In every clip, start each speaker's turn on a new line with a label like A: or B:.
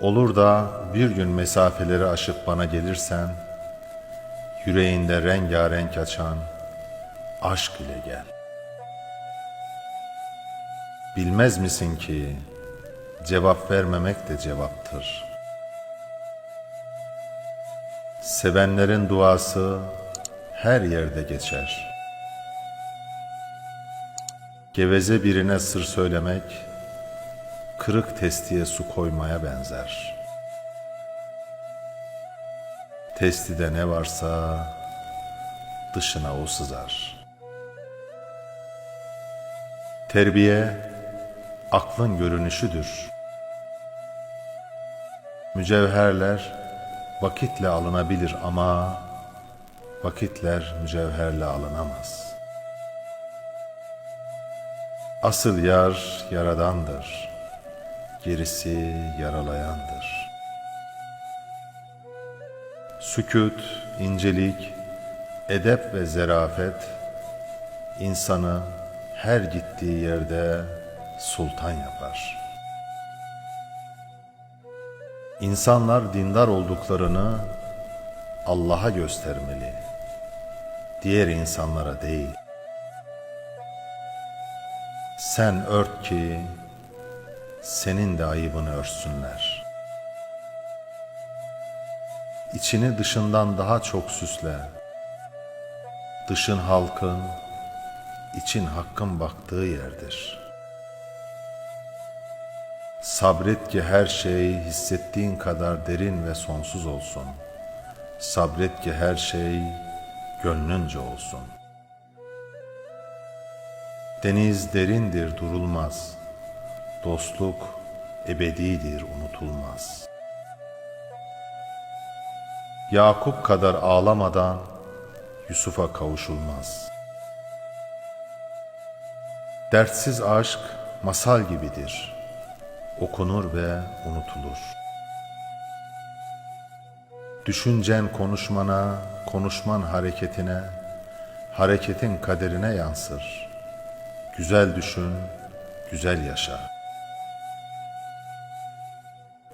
A: Olur da bir gün mesafeleri aşıp bana gelirsen, yüreğinde rengarenk açan aşk ile gel. Bilmez misin ki cevap vermemek de cevaptır. Sevenlerin duası her yerde geçer. Geveze birine sır söylemek, kırık testiye su koymaya benzer. Testide ne varsa dışına o sızar. Terbiye aklın görünüşüdür. Mücevherler vakitle alınabilir ama vakitler mücevherle alınamaz. Asıl yar yaradandır, gerisi yaralayandır. Sükut, incelik, edep ve zerafet insanı her gittiği yerde sultan yapar. İnsanlar dindar olduklarını Allah'a göstermeli, diğer insanlara değil. Sen ört ki senin de ayıbını örsünler. İçini dışından daha çok süsle. Dışın halkın, için hakkın baktığı yerdir. Sabret ki her şey hissettiğin kadar derin ve sonsuz olsun. Sabret ki her şey gönlünce olsun. Deniz derindir durulmaz. Dostluk ebedidir unutulmaz. Yakup kadar ağlamadan Yusuf'a kavuşulmaz. Dertsiz aşk masal gibidir. Okunur ve unutulur. Düşüncen konuşmana, konuşman hareketine, hareketin kaderine yansır. Güzel düşün, güzel yaşa.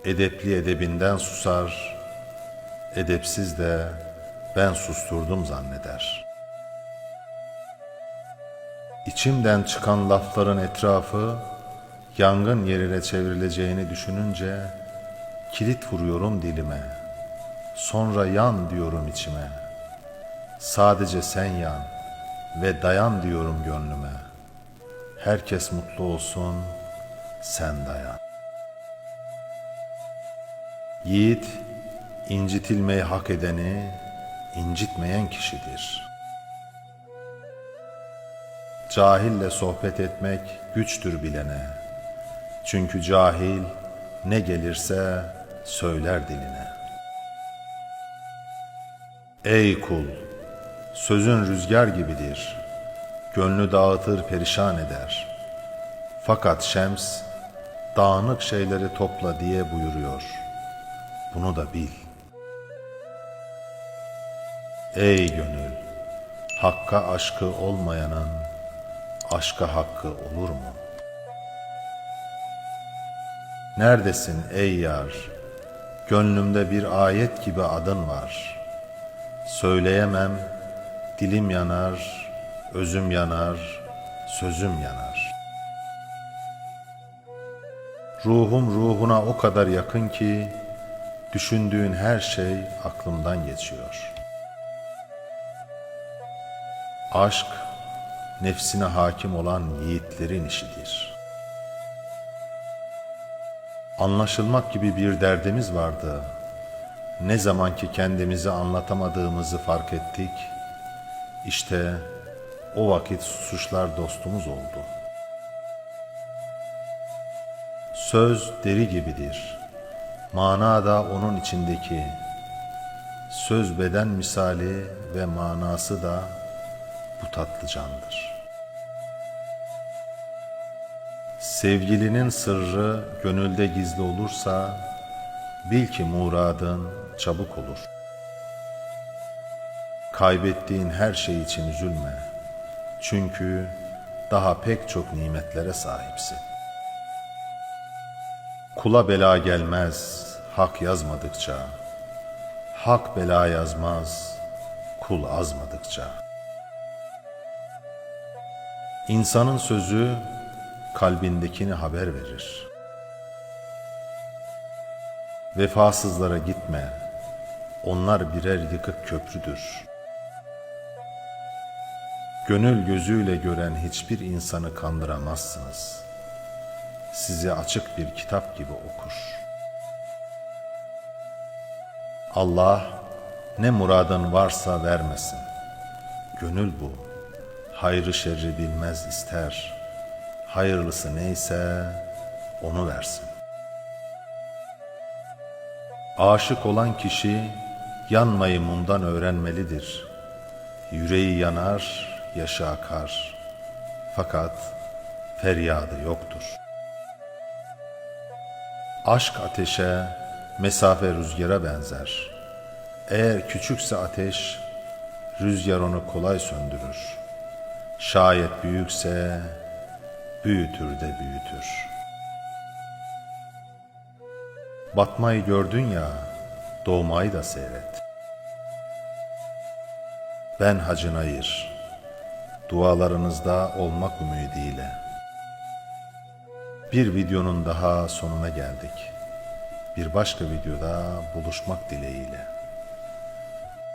A: Edepli edebinden susar, edepsiz de ben susturdum zanneder.'' İçimden çıkan lafların etrafı yangın yerine çevrileceğini düşününce kilit vuruyorum dilime. Sonra yan diyorum içime. Sadece sen yan ve dayan diyorum gönlüme. Herkes mutlu olsun, sen dayan. Yiğit, incitilmeyi hak edeni, incitmeyen kişidir.'' Cahille sohbet etmek güçtür bilene. Çünkü cahil ne gelirse söyler diline. Ey kul! Sözün rüzgar gibidir. Gönlü dağıtır perişan eder. Fakat Şems, dağınık şeyleri topla diye buyuruyor. Bunu da bil. Ey gönül! Hakka aşkı olmayanın aşka hakkı olur mu? Neredesin ey yar? Gönlümde bir ayet gibi adın var. Söyleyemem, dilim yanar, özüm yanar, sözüm yanar. Ruhum ruhuna o kadar yakın ki, düşündüğün her şey aklımdan geçiyor. Aşk nefsine hakim olan yiğitlerin işidir. Anlaşılmak gibi bir derdimiz vardı. Ne zaman ki kendimizi anlatamadığımızı fark ettik, işte o vakit susuşlar dostumuz oldu. Söz deri gibidir. Mana da onun içindeki. Söz beden misali ve manası da bu tatlı candır. Sevgilinin sırrı gönülde gizli olursa, bil ki muradın çabuk olur. Kaybettiğin her şey için üzülme. Çünkü daha pek çok nimetlere sahipsin. Kula bela gelmez, hak yazmadıkça, hak bela yazmaz, kul azmadıkça. İnsanın sözü kalbindekini haber verir. Vefasızlara gitme, onlar birer yıkık köprüdür. Gönül gözüyle gören hiçbir insanı kandıramazsınız. Size açık bir kitap gibi okur. Allah ne muradın varsa vermesin. Gönül bu. Hayrı şerri bilmez ister. Hayırlısı neyse onu versin. Aşık olan kişi yanmayı mundan öğrenmelidir. Yüreği yanar, yaşı akar. Fakat feryadı yoktur. Aşk ateşe, mesafe rüzgara benzer. Eğer küçükse ateş, rüzgar onu kolay söndürür. Şayet büyükse, büyütür de büyütür. Batmayı gördün ya, doğmayı da seyret. Ben Hacı Nayır, dualarınızda olmak ümidiyle. Bir videonun daha sonuna geldik. Bir başka videoda buluşmak dileğiyle.